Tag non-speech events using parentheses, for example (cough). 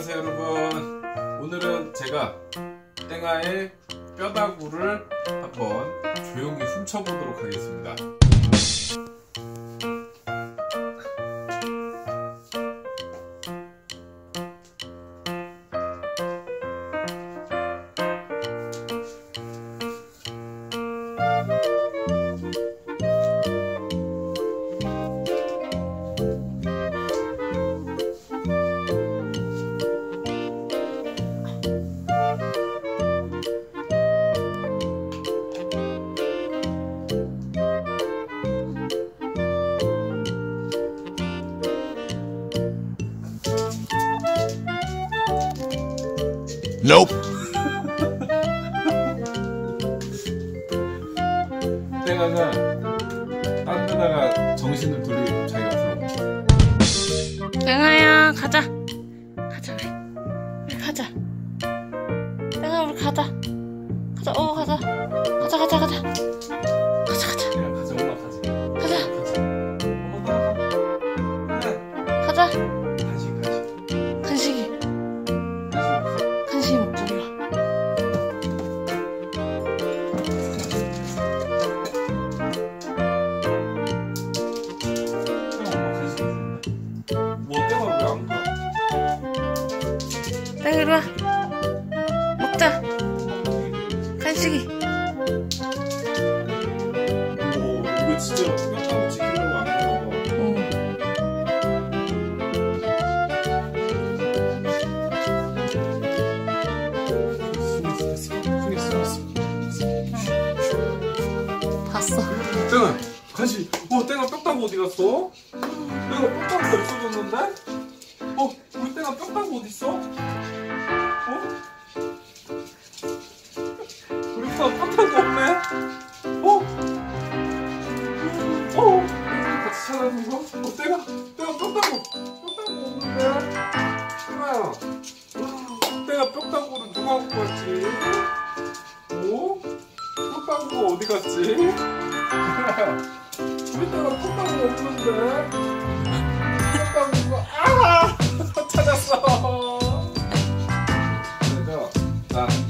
안녕하세요 여러분. 오늘은 제가 땡아의 뼈다구를 한번 조용히 훔쳐보도록 하겠습니다. Nope. 땡아가 딴 데다가 정신을 돌리고 자기가 불러. 땡아야 가자. 가자 우리. 우리 가자. 땡아 우리 가자. 가자 어 가자 가자 가자. 가자 가자 가자 땡아 이리 와 먹자 간식이 오 이거 진짜 뼈다구 찍히려고 안 숨었어 숨었어. 봤어 땡아 간식. 어 땡아 뼈다구 어디 갔어? 땡아 뼈다구 없어졌는 어? 어? 같이 찾아준 거? 어, 내가 내가 뼈다고 뼈다고 없는데 하나야 아, 내가 뼈다고를 누가 갖고 갔지? 어? 뼈다고가 어디 갔지? 하나야 (laughs) 우리 때가 뼈다고 없는데 뼈다고가 아 (laughs) 찾았어 내가 나